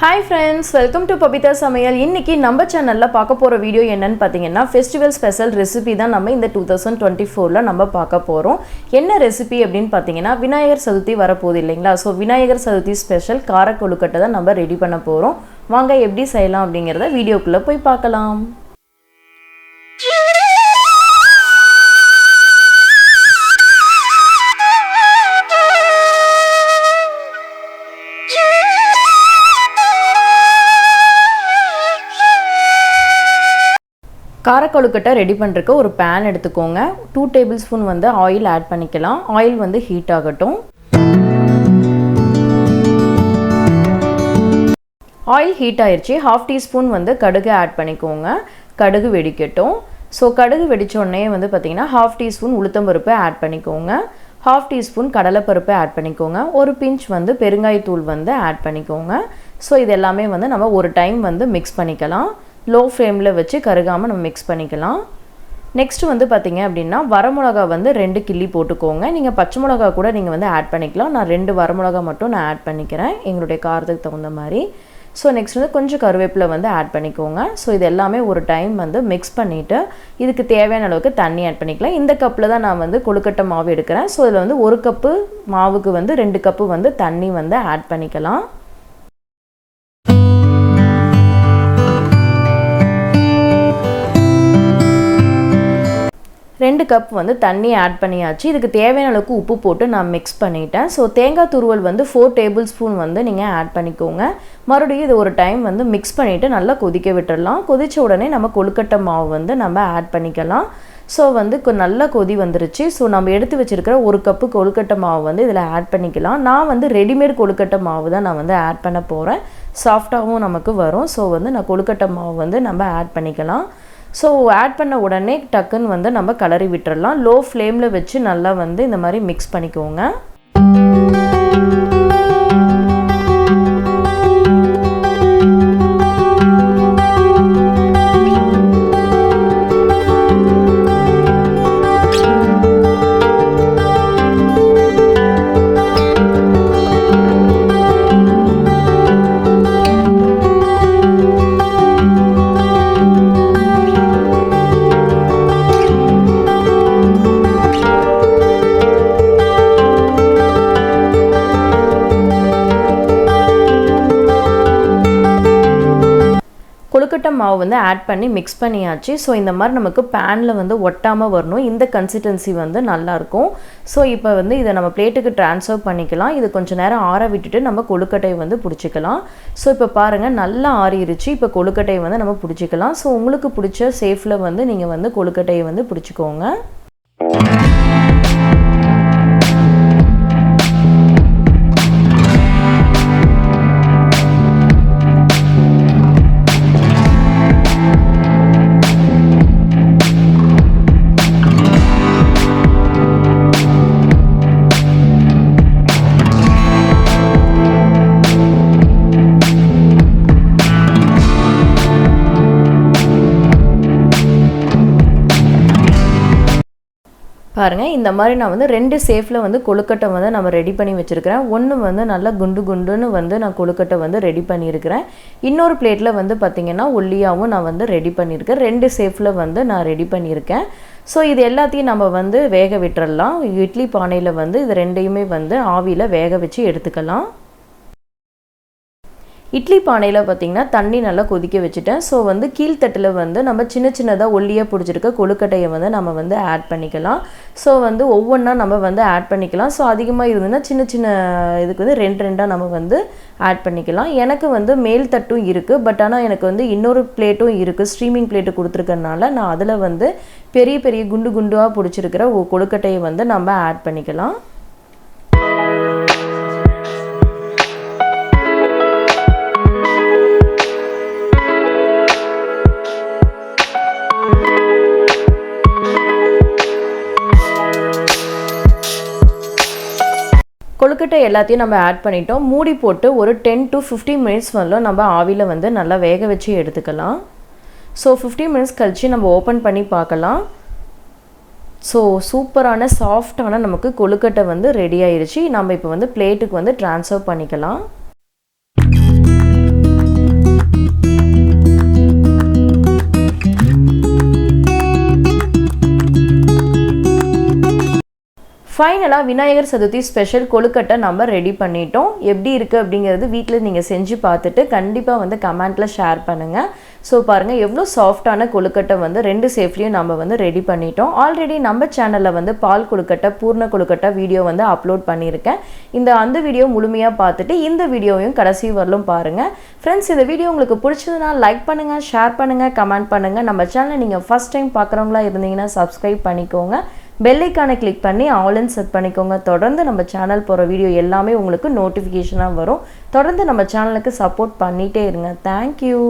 Hi friends welcome to Babitha சமையல் இன்னைக்கு நம்ம சேனலில் பார்க்க போகிற வீடியோ என்னன்னு பார்த்தீங்கன்னா ஃபெஸ்டிவல் ஸ்பெஷல் ரெசிபி தான் நம்ம இந்த டூ தௌசண்ட் டுவெண்ட்டி ஃபோரில் நம்ம பார்க்க போகிறோம் என்ன ரெசிபி அப்படின்னு பார்த்தீங்கன்னா விநாயகர் சதுர்த்தி வரப்போகுது இல்லைங்களா? ஸோ விநாயகர் சதுர்த்தி ஸ்பெஷல் கார கொழுக்கட்டை தான் நம்ம ரெடி பண்ண போகிறோம் வாங்க எப்படி செய்யலாம் அப்படிங்கிறத வீடியோக்குள்ளே போய் பார்க்கலாம். காரக்கொழுக்கட்டை ரெடி பண்ணுறக்கு ஒரு பேன் எடுத்துக்கோங்க. டூ டேபிள் ஸ்பூன் வந்து ஆயில் ஆட் பண்ணிக்கலாம். ஆயில் வந்து ஹீட் ஆகட்டும். ஆயில் ஹீட் ஆயிடுச்சு ஹாஃப் டீஸ்பூன் வந்து கடுகு ஆட் பண்ணிக்கோங்க. கடுகு வெடிக்கட்டும். ஸோ கடுகு வெடித்தோடனே வந்து பார்த்திங்கன்னா ஹாஃப் டீஸ்பூன் உளுத்தம்பருப்பு ஆட் பண்ணிக்கோங்க. ஹாஃப் டீஸ்பூன் கடலைப்பருப்பு ஆட் பண்ணிக்கோங்க. ஒரு பிஞ்ச் வந்து பெருங்காயத்தூள் வந்து ஆட் பண்ணிக்கோங்க. ஸோ இது எல்லாமே வந்து நம்ம ஒரு டைம் வந்து மிக்ஸ் பண்ணிக்கலாம். லோ ஃப்ளேமில் வச்சு கருகாமல் நம்ம மிக்ஸ் பண்ணிக்கலாம். நெக்ஸ்ட்டு வந்து பார்த்திங்க அப்படின்னா வரமிளகா வந்து ரெண்டு கிள்ளி போட்டுக்கோங்க. நீங்கள் பச்சை மிளகா கூட நீங்கள் வந்து ஆட் பண்ணிக்கலாம். நான் ரெண்டு வரமிளகா மட்டும் நான் ஆட் பண்ணிக்கிறேன். எங்களுடைய காரத்துக்கு தகுந்த மாதிரி. ஸோ நெக்ஸ்ட் வந்து கொஞ்சம் கருவேப்பிலை வந்து ஆட் பண்ணிக்கோங்க. ஸோ இது எல்லாமே ஒரு டைம் வந்து மிக்ஸ் பண்ணிவிட்டு இதுக்கு தேவையான அளவுக்கு தண்ணி ஆட் பண்ணிக்கலாம். இந்த கப்பில் தான் நான் வந்து கொழுக்கட்டை மாவு எடுக்கிறேன். ஸோ இதில் வந்து ஒரு கப்பு மாவுக்கு வந்து ரெண்டு கப்பு வந்து தண்ணி வந்து ஆட் பண்ணிக்கலாம். ரெண்டு கப் வந்து தண்ணி ஆட் பண்ணியாச்சு. இதுக்கு தேவையான அளவுக்கு உப்பு போட்டு நான் மிக்ஸ் பண்ணிட்டேன். ஸோ தேங்காய் துருவல் வந்து ஃபோர் டேபிள் ஸ்பூன் வந்து நீங்கள் ஆட் பண்ணிக்கோங்க. மறுபடியும் இது ஒரு டைம் வந்து மிக்ஸ் பண்ணிவிட்டு நல்லா கொதிக்க விட்டுடலாம் கொதித்த உடனே நம்ம கொழுக்கட்டை மாவு வந்து நம்ம ஆட் பண்ணிக்கலாம். ஸோ வந்து நல்லா கொதி வந்துருச்சு. ஸோ நம்ம எடுத்து வச்சுருக்கிற ஒரு கப்பு கொழுக்கட்டை மாவு வந்து இதில் ஆட் பண்ணிக்கலாம். நான் வந்து ரெடிமேட் கொழுக்கட்டை மாவு தான் நான் வந்து ஆட் பண்ண போகிறேன் சாஃப்டாகவும் நமக்கு வரும். ஸோ வந்து நான் கொழுக்கட்டை மாவு வந்து நம்ம ஆட் பண்ணிக்கலாம். ஸோ ஆட் பண்ண உடனே டக்குன்னு வந்து நம்ம கலரி விட்டுறலாம். லோ ஃப்ளேமில் வச்சு நல்லா வந்து இந்த மாதிரி மிக்ஸ் பண்ணிக்கோங்க. மாவு வந்து ஆட் பண்ணி மிக்ஸ் பண்ணியாச்சு. ஸோ இந்த மாதிரி நமக்கு பேனில் வந்து ஒட்டாமல் வரணும். இந்த கன்சிஸ்டன்சி வந்து நல்லாயிருக்கும் ஸோ இப்போ வந்து இதை நம்ம பிளேட்டுக்கு ட்ரான்ஸ்ஃபர் பண்ணிக்கலாம். இது கொஞ்சம் நேரம் ஆற விட்டுட்டு நம்ம கொழுக்கட்டையை வந்து பிடிச்சிக்கலாம். ஸோ இப்போ பாருங்கள் நல்லா ஆறிடுச்சு இப்போ கொழுக்கட்டையை வந்து நம்ம பிடிச்சிக்கலாம். ஸோ உங்களுக்கு பிடிச்ச சேஃபில் வந்து நீங்கள் வந்து கொழுக்கட்டையை வந்து பிடிச்சிக்கோங்க. பாருங்கள் இந்த மாதிரி நான் வந்து ரெண்டு சேஃபில் வந்து கொழுக்கட்டை வந்து நம்ம ரெடி பண்ணி வச்சுருக்கிறேன். ஒன்று வந்து நல்லா குண்டு குண்டுன்னு வந்து நான் கொழுக்கட்டை வந்து ரெடி பண்ணியிருக்கிறேன். இன்னொரு பிளேட்டில் வந்து பார்த்திங்கன்னா ஒல்லியாகவும் நான் வந்து ரெடி பண்ணியிருக்கேன். ரெண்டு சேஃபில் வந்து நான் ரெடி பண்ணியிருக்கேன். ஸோ இது எல்லாத்தையும் நம்ம வந்து வேக விட்டுறலாம். இட்லி பானையில் வந்து இது ரெண்டையுமே வந்து ஆவியில் வேக வச்சு எடுத்துக்கலாம். இட்லி பானையில் பார்த்திங்கன்னா தண்ணி நல்லா கொதிக்க வச்சுட்டேன். ஸோ வந்து கீழ்த்தட்டில் வந்து நம்ம சின்ன சின்னதாக ஒல்லியாக பிடிச்சிருக்க கொழுக்கட்டையை வந்து நம்ம வந்து ஆட் பண்ணிக்கலாம். ஸோ வந்து ஒவ்வொன்றா நம்ம வந்து ஆட் பண்ணிக்கலாம். ஸோ அதிகமாக இருந்ததுன்னா சின்ன சின்ன இதுக்கு வந்து ரெண்டு ரெண்டாக நம்ம வந்து ஆட் பண்ணிக்கலாம். எனக்கு வந்து மேல் தட்டும் இருக்குது பட் ஆனால் எனக்கு வந்து இன்னொரு பிளேட்டும் இருக்குது ஸ்ட்ரீமிங் பிளேட்டு கொடுத்துருக்கறனால நான் அதில் வந்து பெரிய பெரிய குண்டு குண்டுவாக பிடிச்சிருக்கிற கொழுக்கட்டையை வந்து நம்ம ஆட் பண்ணிக்கலாம். கொழுக்கட்டை எல்லாத்தையும் நம்ம ஆட் பண்ணிட்டோம். மூடி போட்டு ஒரு டென் டு ஃபிஃப்டீன் மினிட்ஸ் வரலும் நம்ம ஆவியில் வந்து நல்லா வேக வச்சு எடுத்துக்கலாம். ஸோ ஃபிஃப்டீன் மினிட்ஸ் கழித்து நம்ம ஓப்பன் பண்ணி பார்க்கலாம். ஸோ சூப்பரான சாஃப்டான நமக்கு கொழுக்கட்டை வந்து ரெடி ஆயிடுச்சு நம்ம இப்போ வந்து பிளேட்டுக்கு வந்து ட்ரான்ஸ்ஃபர் பண்ணிக்கலாம். ஃபைனலாக விநாயகர் சதுர்த்தி ஸ்பெஷல் கொழுக்கட்டை நம்ம ரெடி பண்ணிட்டோம். எப்படி இருக்குது அப்படிங்கிறது வீட்டில் நீங்கள் செஞ்சு பார்த்துட்டு கண்டிப்பாக வந்து கமெண்ட்டில் ஷேர் பண்ணுங்கள் ஸோ பாருங்கள் எவ்வளோ சாஃப்டான கொழுக்கட்டை வந்து ரெண்டு சேஃப்லேயும் நம்ம வந்து ரெடி பண்ணிட்டோம். ஆல்ரெடி நம்ம சேனலில் வந்து பால் கொழுக்கட்டை பூர்ண கொழுக்கட்டை வீடியோ வந்து அப்லோட் பண்ணியிருக்கேன். இந்த அந்த வீடியோ முழுமையாக பார்த்துட்டு இந்த வீடியோவையும் கடைசி வரலும் பாருங்கள் ஃப்ரெண்ட்ஸ் இந்த வீடியோ உங்களுக்கு பிடிச்சதுன்னா லைக் பண்ணுங்கள் ஷேர் பண்ணுங்கள் கமெண்ட் பண்ணுங்கள் நம்ம சேனலை நீங்கள் ஃபஸ்ட் டைம் பார்க்குறவங்களா இருந்தீங்கன்னா சப்ஸ்கிரைப் பண்ணிக்கோங்க. பெல்லைக்கானை கிளிக் பண்ணி ஆல்இன் செட் பண்ணிக்கோங்க. தொடர்ந்து நம்ம சேனல் போகிற வீடியோ எல்லாமே உங்களுக்கு நோட்டிஃபிகேஷனாக வரும். தொடர்ந்து நம்ம சேனலுக்கு சப்போர்ட் பண்ணிகிட்டே இருங்க. தேங்க்யூ